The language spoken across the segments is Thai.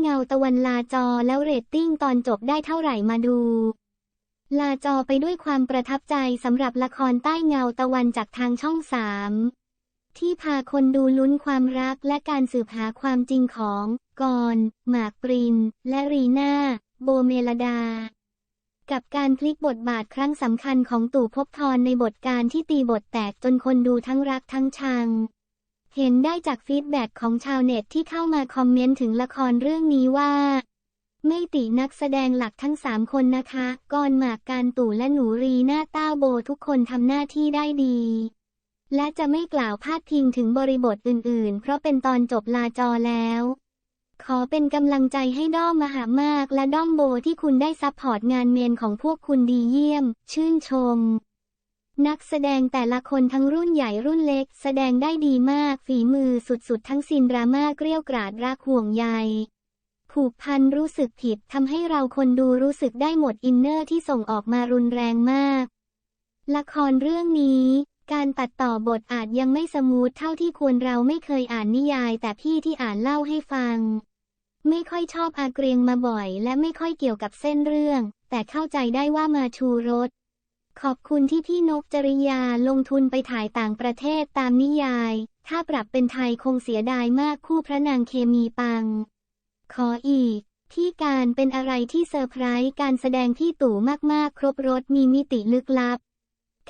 เงาตะวันลาจอแล้วเรตติ้งตอนจบได้เท่าไหร่มาดู ลาจอไปด้วยความประทับใจสำหรับละครใต้เงาตะวันจากทางช่องสามที่พาคนดูลุ้นความรักและการสืบหาความจริงของกรณ์หมากปริน และรีน่าโบเมลดา กับการพลิกบทบาทครั้งสำคัญของตู่ภพบทรในบทการที่ตีบทแตกจนคนดูทั้งรักทั้งชัง เห็นได้จากฟีดแบ็กของชาวเน็ตที่เข้ามาคอมเมนต์ถึงละครเรื่องนี้ว่า ไม่ตินักแสดงหลักทั้งสามคนนะคะกรณ์หมากการตู่และหนูรีหน้าต้าโบทุกคนทำหน้าที่ได้ดี และจะไม่กล่าวพาดพิงถึงบริบทอื่นๆ เพราะเป็นตอนจบลาจอแล้ว ขอเป็นกำลังใจให้ด้อมมหามากและด้อมโบที่คุณได้ซัพพอร์ตงานเมนของพวกคุณดีเยี่ยม ชื่นชม นักแสดงแต่ละคนทั้งรุ่นใหญ่รุ่นเล็ก แสดงได้ดีมากฝีมือสุดๆ ทั้งซีนดราม่าเกลี้ยวกราดรักห่วงใยผูกพันรู้สึกผิดทำให้เราคนดูรู้สึกได้หมดอินเนอร์ที่ส่งออกมารุนแรงมาก ละครเรื่องนี้ การตัดต่อบทอาจยังไม่สมูทเท่าที่ควรเราไม่เคยอ่านนิยาย แต่พี่ที่อ่านเล่าให้ฟัง ไม่ค่อยชอบอาเกรียงมาบ่อย และไม่ค่อยเกี่ยวกับเส้นเรื่อง แต่เข้าใจได้ว่ามาชูรส ขอบคุณที่พี่นกจริยาลงทุนไปถ่ายต่างประเทศตามนิยาย ถ้าปรับเป็นไทยคงเสียดายมากคู่พระนางเคมีปัง ขออีกที่การเป็นอะไรที่เซอร์ไพรส์การแสดงพี่ตู่มากๆ ครบรถมีมิติลึกลับ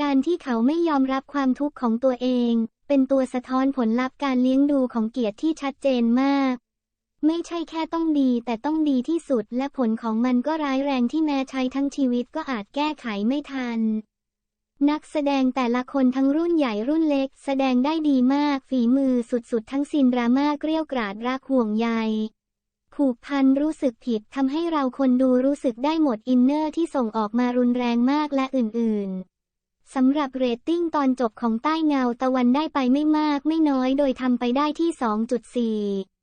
การที่เขาไม่ยอมรับความทุกข์ของตัวเอง เป็นตัวสะท้อนผลลัพธ์การเลี้ยงดูของเกียรติที่ชัดเจนมาก ไม่ใช่แค่ต้องดีแต่ต้องดีที่สุดและผลของมันก็ร้ายแรงที่แม้ใช้ทั้งชีวิตก็อาจแก้ไขไม่ทัน นักแสดงแต่ละคนทั้งรุ่นใหญ่รุ่นเล็ก แสดงได้ดีมาก ฝีมือสุดๆ ทั้งซีนดราม่าเกลี้ยวกราดรักห่วงใยผูกพันรู้สึกผิดทำให้เราคนดูรู้สึกได้หมดอินเนอร์ที่ส่งออกมารุนแรงมากและอื่นๆสำหรับเรตติ้งตอนจบของใต้เงาตะวันได้ไปไม่มากไม่น้อยโดยทำไปได้ที่ 2.4